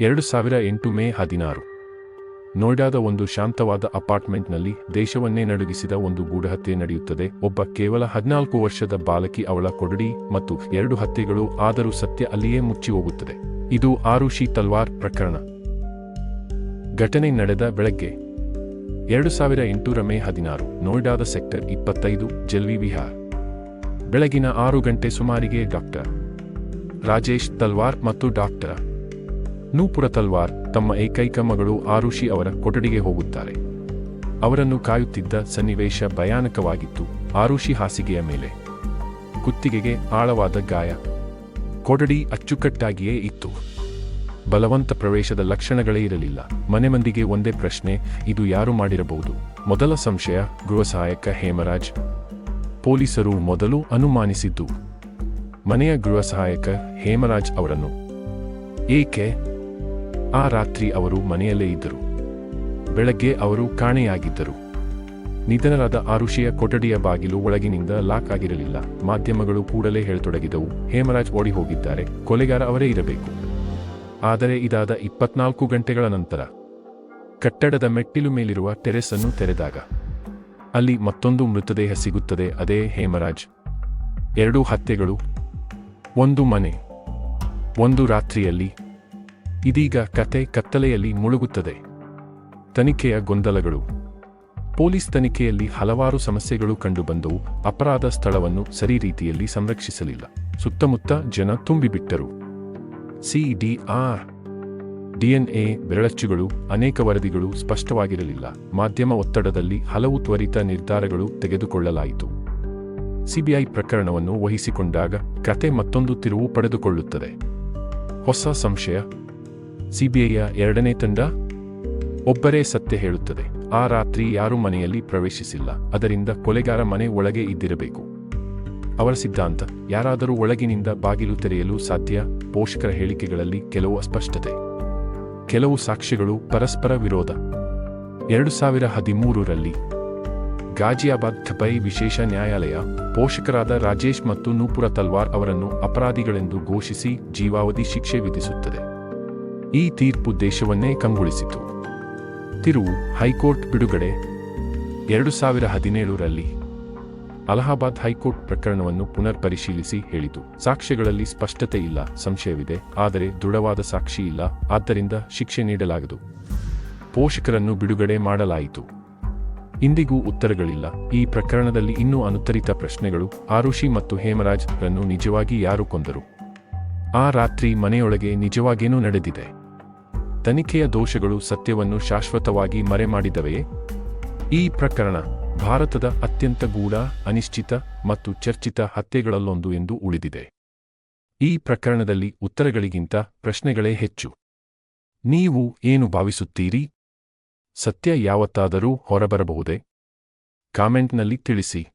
ಎರಡು ಸಾವಿರ ಎಂಟು ಮೇ ಹದಿನಾರು. ನೋಯ್ಡಾದ ಒಂದು ಶಾಂತವಾದ ಅಪಾರ್ಟ್ಮೆಂಟ್ನಲ್ಲಿ ದೇಶವನ್ನೇ ನಡುಗಿಸಿದ ಒಂದು ಗೂಢಹತ್ಯೆ ನಡೆಯುತ್ತದೆ. ಒಬ್ಬ ಕೇವಲ ಹದಿನಾಲ್ಕು ವರ್ಷದ ಬಾಲಕಿ ಅವಳ ಕೊಡಡಿ ಮತ್ತು ಎರಡು ಹತ್ಯೆಗಳು ಆದರೂ ಸತ್ಯ ಅಲ್ಲಿಯೇ ಮುಚ್ಚಿ ಹೋಗುತ್ತದೆ. ಇದು ಆರುಷಿ ತಲ್ವಾರ್ ಪ್ರಕರಣ. ಘಟನೆ ನಡೆದ ಬೆಳಗ್ಗೆ ಎರಡು ಸಾವಿರ ಎಂಟೂರ ಮೇ ಹದಿನಾರು, ನೋಯ್ಡಾದ ಸೆಕ್ಟರ್ ಇಪ್ಪತ್ತೈದು, ಜಲ್ವಿ ವಿಹಾರ್. ಬೆಳಗಿನ ಆರು ಗಂಟೆ ಸುಮಾರಿಗೆ ಡಾಕ್ಟರ್ ರಾಜೇಶ್ ತಲ್ವಾರ್ ಮತ್ತು ಡಾಕ್ಟರ್ ನೂಪುರ ತಲ್ವಾರ್ ತಮ್ಮ ಏಕೈಕ ಮಗಳು ಆರುಷಿ ಅವರ ಕೊಠಡಿಗೆ ಹೋಗುತ್ತಾರೆ. ಅವರನ್ನು ಕಾಯುತ್ತಿದ್ದ ಸನ್ನಿವೇಶ ಭಯಾನಕವಾಗಿತ್ತು ಆರುಷಿ ಹಾಸಿಗೆಯ ಮೇಲೆ. ಕುತ್ತಿಗೆಗೆ ಆಳವಾದ ಗಾಯ. ಕೊಠಡಿ ಅಚ್ಚುಕಟ್ಟಾಗಿಯೇ ಇತ್ತು. ಬಲವಂತ ಪ್ರವೇಶದ ಲಕ್ಷಣಗಳೇ ಇರಲಿಲ್ಲ. ಮನೆ ಮಂದಿಗೆ ಒಂದೇ ಪ್ರಶ್ನೆ, ಇದು ಯಾರು ಮಾಡಿರಬಹುದು? ಮೊದಲ ಸಂಶಯ, ಗೃಹ ಸಹಾಯಕ ಹೇಮರಾಜ್. ಪೊಲೀಸರು ಮೊದಲು ಅನುಮಾನಿಸಿದ್ದು. ಮನೆಯ ಗೃಹ ಸಹಾಯಕ ಹೇಮರಾಜ್ ಅವರನ್ನು. ಏಕೆ? ಆ ರಾತ್ರಿ ಅವರು ಮನೆಯಲ್ಲೇ ಇದ್ದರು. ಬೆಳಗ್ಗೆ ಅವರು ಕಾಣೆಯಾಗಿದ್ದರು. ನಿಧನರಾದ ಆರುಷಿಯ ಕೊಠಡಿಯ ಬಾಗಿಲು ಒಳಗಿನಿಂದ ಲಾಕ್ ಆಗಿರಲಿಲ್ಲ. ಮಾಧ್ಯಮಗಳು ಕೂಡಲೇ ಹೇಳತೊಡಗಿದವು. ಹೇಮರಾಜ್ ಓಡಿ ಹೋಗಿದ್ದಾರೆ ಕೊಲೆಗಾರ ಅವರೇ ಇರಬೇಕು. ಆದರೆ ಇದಾದ ಇಪ್ಪತ್ನಾಲ್ಕು ಗಂಟೆಗಳ ನಂತರ ಕಟ್ಟಡದ ಮೆಟ್ಟಿಲು ಮೇಲಿರುವ ಟೆರೆಸ್ ಅನ್ನು ತೆರೆದಾಗ ಅಲ್ಲಿ ಮತ್ತೊಂದು ಮೃತದೇಹ ಸಿಗುತ್ತದೆ ಅದೇ ಹೇಮರಾಜ್. ಎರಡು ಹತ್ಯೆಗಳು, ಒಂದು ಮನೆ, ಒಂದು ರಾತ್ರಿಯಲ್ಲಿ ಇದೀಗ ಕತೆ ಕತ್ತಲೆಯಲ್ಲಿ ಮುಳುಗುತ್ತದೆ. ತನಿಖೆಯ ಗೊಂದಲಗಳು. ಪೊಲೀಸ್ ತನಿಖೆಯಲ್ಲಿ ಹಲವಾರು ಸಮಸ್ಯೆಗಳು ಕಂಡುಬಂದವು. ಅಪರಾಧ ಸ್ಥಳವನ್ನು ಸರಿ ರೀತಿಯಲ್ಲಿ ಸಂರಕ್ಷಿಸಲಿಲ್ಲ. ಸುತ್ತಮುತ್ತ ಜನ ತುಂಬಿಬಿಟ್ಟರು. ಸಿಡಿಆರ್ ಡಿಎನ್ಎ ಬೆರಳಚ್ಚುಗಳು, ಅನೇಕ ವರದಿಗಳು ಸ್ಪಷ್ಟವಾಗಿರಲಿಲ್ಲ. ಮಾಧ್ಯಮ ಒತ್ತಡದಲ್ಲಿ ಹಲವು ತ್ವರಿತ ನಿರ್ಧಾರಗಳು ತೆಗೆದುಕೊಳ್ಳಲಾಯಿತು. ಸಿಬಿಐ ಪ್ರಕರಣವನ್ನು ವಹಿಸಿಕೊಂಡಾಗ ಕತೆ ಮತ್ತೊಂದು ತಿರುವು ಪಡೆದುಕೊಳ್ಳುತ್ತದೆ. ಹೊಸ ಸಂಶಯ ಸಿಬಿಐಯ ಎರಡನೇ ತಂಡ ಒಬ್ಬರೇ ಸತ್ಯ ಹೇಳುತ್ತದೆ. ಆ ರಾತ್ರಿ ಯಾರೂ ಮನೆಯಲ್ಲಿ ಪ್ರವೇಶಿಸಿಲ್ಲ. ಅದರಿಂದ ಕೊಲೆಗಾರ ಮನೆ ಒಳಗೆ ಇದ್ದಿರಬೇಕು. ಅವರ ಸಿದ್ಧಾಂತ, ಯಾರಾದರೂ ಒಳಗಿನಿಂದ ಬಾಗಿಲು ತೆರೆಯಲು ಸಾಧ್ಯ? ಪೋಷಕರ ಹೇಳಿಕೆಗಳಲ್ಲಿ ಕೆಲವು ಅಸ್ಪಷ್ಟತೆ. ಕೆಲವು ಸಾಕ್ಷ್ಯಗಳು ಪರಸ್ಪರ ವಿರೋಧ. ಎರಡು ಸಾವಿರ ಹದಿಮೂರರಲ್ಲಿ ಗಾಜಿಯಾಬಾದ್ ಖಬೈ ವಿಶೇಷ ನ್ಯಾಯಾಲಯ, ಪೋಷಕರಾದ ರಾಜೇಶ್ ಮತ್ತು ನೂಪುರ ತಲ್ವಾರ್ ಅವರನ್ನು ಅಪರಾಧಿಗಳೆಂದು ಘೋಷಿಸಿ ಜೀವಾವಧಿ ಶಿಕ್ಷೆ ವಿಧಿಸುತ್ತದೆ. ಈ ತೀರ್ಪು ದೇಶವನ್ನೇ ಕಂಗೊಳಿಸಿತು. ತಿರುವು ಹೈಕೋರ್ಟ್ ಬಿಡುಗಡೆ ಎರಡು ಸಾವಿರ ಹದಿನೇಳರಲ್ಲಿ ಅಲಹಾಬಾದ್ ಹೈಕೋರ್ಟ್ ಪ್ರಕರಣವನ್ನು ಪುನರ್ ಪರಿಶೀಲಿಸಿ ಹೇಳಿತು. ಸಾಕ್ಷ್ಯಗಳಲ್ಲಿ ಸ್ಪಷ್ಟತೆ ಇಲ್ಲ, ಸಂಶಯವಿದೆ, ಆದರೆ ದೃಢವಾದ ಸಾಕ್ಷಿ ಇಲ್ಲ, ಆದ್ದರಿಂದ ಶಿಕ್ಷೆ ನೀಡಲಾಗದು. ಪೋಷಕರನ್ನು ಬಿಡುಗಡೆ ಮಾಡಲಾಯಿತು. ಇಂದಿಗೂ ಉತ್ತರಗಳಿಲ್ಲ. ಈ ಪ್ರಕರಣದಲ್ಲಿ ಇನ್ನೂ ಅನುತ್ತರಿತ ಪ್ರಶ್ನೆಗಳು, ಆರುಷಿ ಮತ್ತು ಹೇಮರಾಜ್ ರನ್ನು ನಿಜವಾಗಿ ಯಾರು ಕೊಂದರು? ಆ ರಾತ್ರಿ ಮನೆಯೊಳಗೆ ನಿಜವಾಗೇನೂ ನಡೆದಿದೆ. ತನಿಖೆಯ ದೋಷಗಳು ಸತ್ಯವನ್ನು ಶಾಶ್ವತವಾಗಿ ಮರೆಮಾಡಿದವೆಯೇ ಈ ಪ್ರಕರಣ ಭಾರತದ ಅತ್ಯಂತ ಗೂಢ, ಅನಿಶ್ಚಿತ ಮತ್ತು ಚರ್ಚಿತ ಹತ್ಯೆಗಳಲ್ಲೊಂದು ಎಂದು ಉಳಿದಿದೆ. ಈ ಪ್ರಕರಣದಲ್ಲಿ ಉತ್ತರಗಳಿಗಿಂತ ಪ್ರಶ್ನೆಗಳೇ ಹೆಚ್ಚು. ನೀವು ಏನು ಭಾವಿಸುತ್ತೀರಿ? ಸತ್ಯ ಯಾವತ್ತಾದರೂ ಹೊರಬರಬಹುದೇ? ಕಾಮೆಂಟ್ನಲ್ಲಿ ತಿಳಿಸಿ.